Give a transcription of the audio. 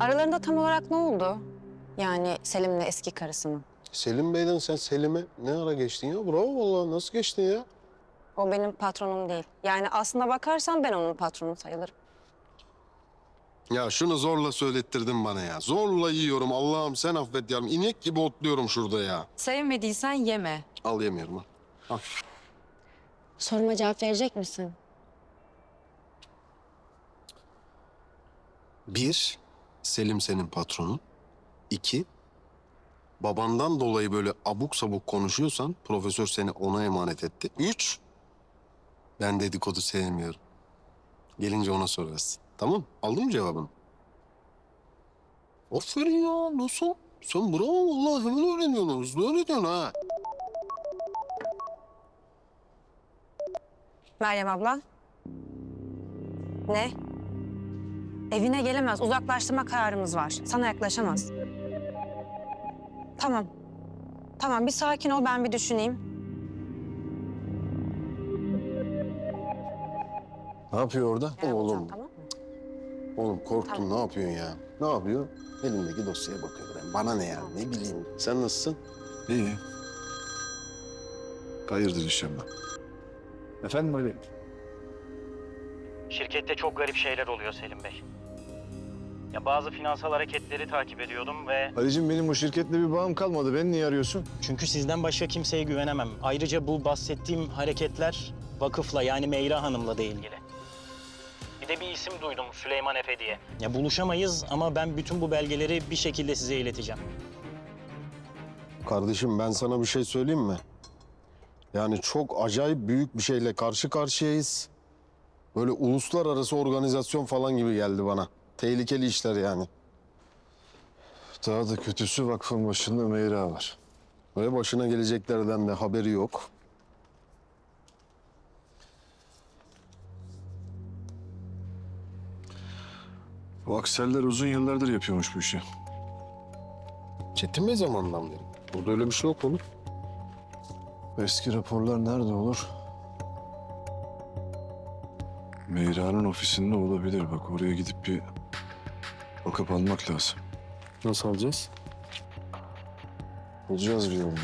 Aralarında tam olarak ne oldu? Yani Selim'le eski karısının. Selim Bey'den sen Selim'e ne ara geçtin ya? Bravo vallahi nasıl geçtin ya? O benim patronum değil. Yani aslına bakarsan ben onun patronu sayılırım. Ya şunu zorla söylettirdin bana ya. Zorla yiyorum Allah'ım sen affet yavrum. İnek gibi otluyorum şurada ya. Sevmediysen yeme. Al yemiyorum ha. Al. Soruma cevap verecek misin? Bir, Selim senin patronun. İki, babandan dolayı böyle abuk sabuk konuşuyorsan profesör seni ona emanet etti. Üç, ben dedikodu sevmiyorum. Gelince ona sorarsın. Tamam Aldın mı cevabını? Aferin ya nasıl? Sen bravo vallahi hemen öğreniyorsun. Hızlı öğreniyorsun ha. Meryem abla. Ne? Evine gelemez. Uzaklaştırma kararımız var. Sana yaklaşamaz. Tamam. Tamam bir sakin ol ben bir düşüneyim. Ne yapıyor orada? Gel Oğlum, Tamam mı? oğlum korktum. Tamam. Ne yapıyorsun ya? Ne yapıyor? Elindeki dosyaya bakıyor. Ben, bana ne ya? Ne bileyim. Sen nasılsın? İyi. Hayırdır inşallah. Efendim Ali? Şirkette çok garip şeyler oluyor Selim Bey. Ya bazı finansal hareketleri takip ediyordum ve Ali'cim benim o şirketle bir bağım kalmadı. Beni niye arıyorsun? çünkü sizden başka kimseye güvenemem. Ayrıca bu bahsettiğim hareketler vakıfla yani Meyra Hanım'la da ilgili. Bir de bir isim duydum Süleyman Efe diye. Ya buluşamayız ama ben bütün bu belgeleri bir şekilde size ileteceğim. Kardeşim ben sana bir şey söyleyeyim mi? Yani çok acayip büyük bir şeyle karşı karşıyayız. Böyle uluslararası organizasyon falan gibi geldi bana. Tehlikeli işler yani. Daha da kötüsü vakfın başında Meyra var. Ve başına geleceklerden de haberi yok. Bu Akseller uzun yıllardır yapıyormuş bu işi. Çetin Bey zamanından beri. Burada öyle bir şey yok oğlum. Eski raporlar nerede olur? Meyra'nın ofisinde olabilir. Bak oraya gidip bir bakıp almak lazım. Nasıl alacağız? Bulacağız bir yolunu.